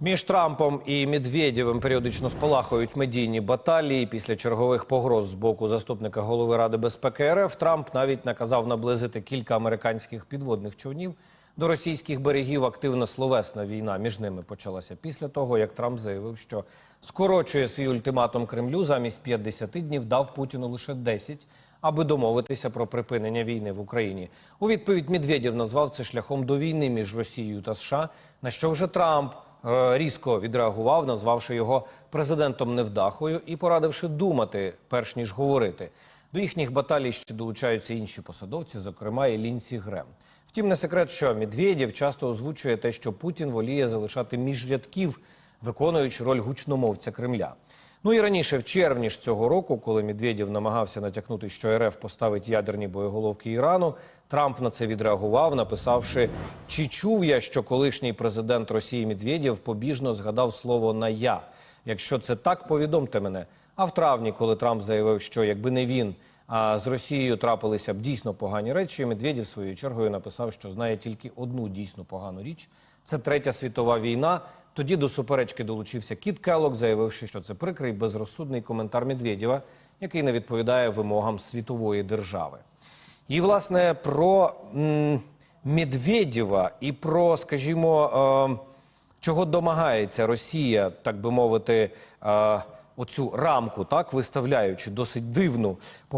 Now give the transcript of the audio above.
Між Трампом і Медведєвим періодично спалахують медійні баталії. Після чергових погроз з боку заступника голови Ради безпеки РФ Трамп навіть наказав наблизити кілька американських підводних човнів до російських берегів. Активна словесна війна між ними почалася після того, як Трамп заявив, що скорочує свій ультиматум Кремлю замість 50 днів дав Путіну лише 10, аби домовитися про припинення війни в Україні. У відповідь Медведєв назвав це шляхом до війни між Росією та США. На що вже Трамп різко відреагував, назвавши його президентом невдахою і порадивши думати, перш ніж говорити. До їхніх баталій ще долучаються інші посадовці, зокрема і Лінсі Грем. Втім, не секрет, що Медведєв часто озвучує те, що Путін воліє залишати між рядків, виконуючи роль гучномовця Кремля. Ну і раніше, в червні ж цього року, коли Медведєв намагався натякнути, що РФ поставить ядерні боєголовки Ірану, Трамп на це відреагував, написавши: Чи чув я, що колишній президент Росії Медведєв побіжно згадав слово на я. Якщо це так, повідомте мене. А в травні, коли Трамп заявив, що якби не він, а з Росією трапилися б дійсно погані речі, Медведєв своєю чергою написав, що знає тільки одну дійсно погану річ це третя світова війна. Тоді до суперечки долучився Кіт Келлок, заявивши, що це прикрий безрозсудний коментар Медведєва, який не відповідає вимогам світової держави. І власне про Медведєва і про, скажімо, е, чого домагається Росія, так би мовити, е, оцю рамку, так виставляючи досить дивну.